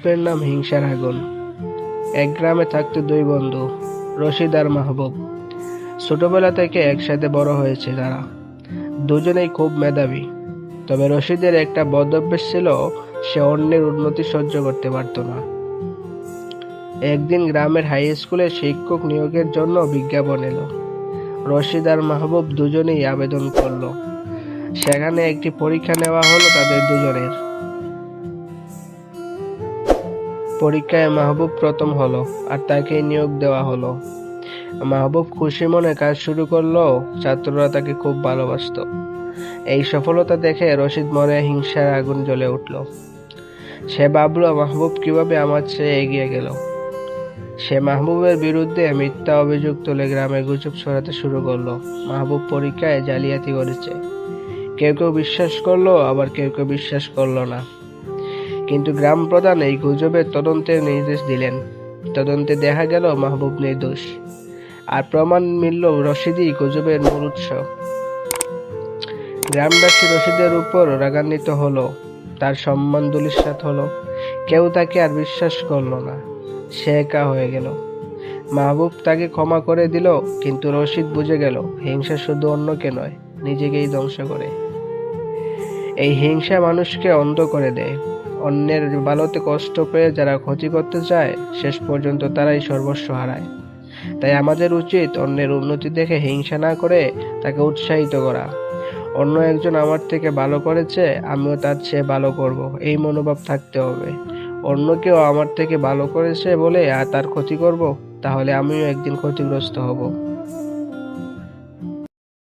গল্পের নাম হিংসার আগুন এক গ্রামে থাকতো দুই বন্ধু, রশিদ আর মাহবুব। ছোটবেলা থেকে একসাথে বড় হয়েছে তারা। দুজনেই খুব মেধাবী। তবে রশিদের একটা বদ অভ্যেস ছিল, সে অন্যের উন্নতি সহ্য করতে পারত না। একদিন গ্রামের হাই স্কুলে শিক্ষক নিয়োগের জন্য বিজ্ঞাপন এলো। রশিদ আর মাহবুব দুজনেই আবেদন করল। সেখানে একটি পরীক্ষা নেওয়া হলো তাদের দুজনের। পরীক্ষায় মাহবুব প্রথম হলো আর তাকে নিয়োগ দেওয়া হলো। মাহবুব খুশি মনে কাজ শুরু করল, ছাত্ররা তাকে খুব ভালোবাসতো। এই সফলতা দেখে রশিদ মনে হিংসার আগুন জ্বলে উঠল। সে ভাবলো, মাহবুব কীভাবে আমার চেয়ে এগিয়ে গেল? সে মাহবুবের বিরুদ্ধে মিথ্যা অভিযোগ তুলে গ্রামে গুজব ছড়াতে শুরু করল। মাহবুব পরীক্ষায় জালিয়াতি করেছে। কেউ কেউ বিশ্বাস করল, আবার কেউ কেউ বিশ্বাস করল না। কিন্তু গ্রাম প্রধান এই গুজবের তদন্তের নির্দেশ দিলেন। তদন্তে দেখা গেল মাহবুব নির্দোষ। আর প্রমাণ মিলল রশিদই গুজবের মূল উৎস। গ্রামবাসী রশিদের উপর রাগান্বিত হলো, তার সম্মান দুলিশ্বাত হলো। কেউ তাকে আর বিশ্বাস করল না। সে একা হয়ে গেল। মাহবুব তাকে ক্ষমা করে দিল, কিন্তু রশিদ বুঝে গেল, হিংসা শুধু অন্যকে নয়, নিজেকেই ধ্বংস করে। এই হিংসা মানুষকে অন্ধ করে দেয়। অন্যের ভালোতে কষ্ট পেয়ে যারা ক্ষতি করতে চায়, শেষ পর্যন্ত তারাই সর্বস্ব হারায়। তাই আমাদের উচিত অন্যের উন্নতি দেখে হিংসা না করে তাকে উৎসাহিত করা। অন্য একজন আমার থেকে ভালো করেছে, আমিও তার চেয়ে ভালো করব, এই মনোভাব থাকতে হবে। অন্য কেউ আমার থেকে ভালো করেছে বলে আর তার ক্ষতি করব, তাহলে আমিও একদিন ক্ষতিগ্রস্ত হব।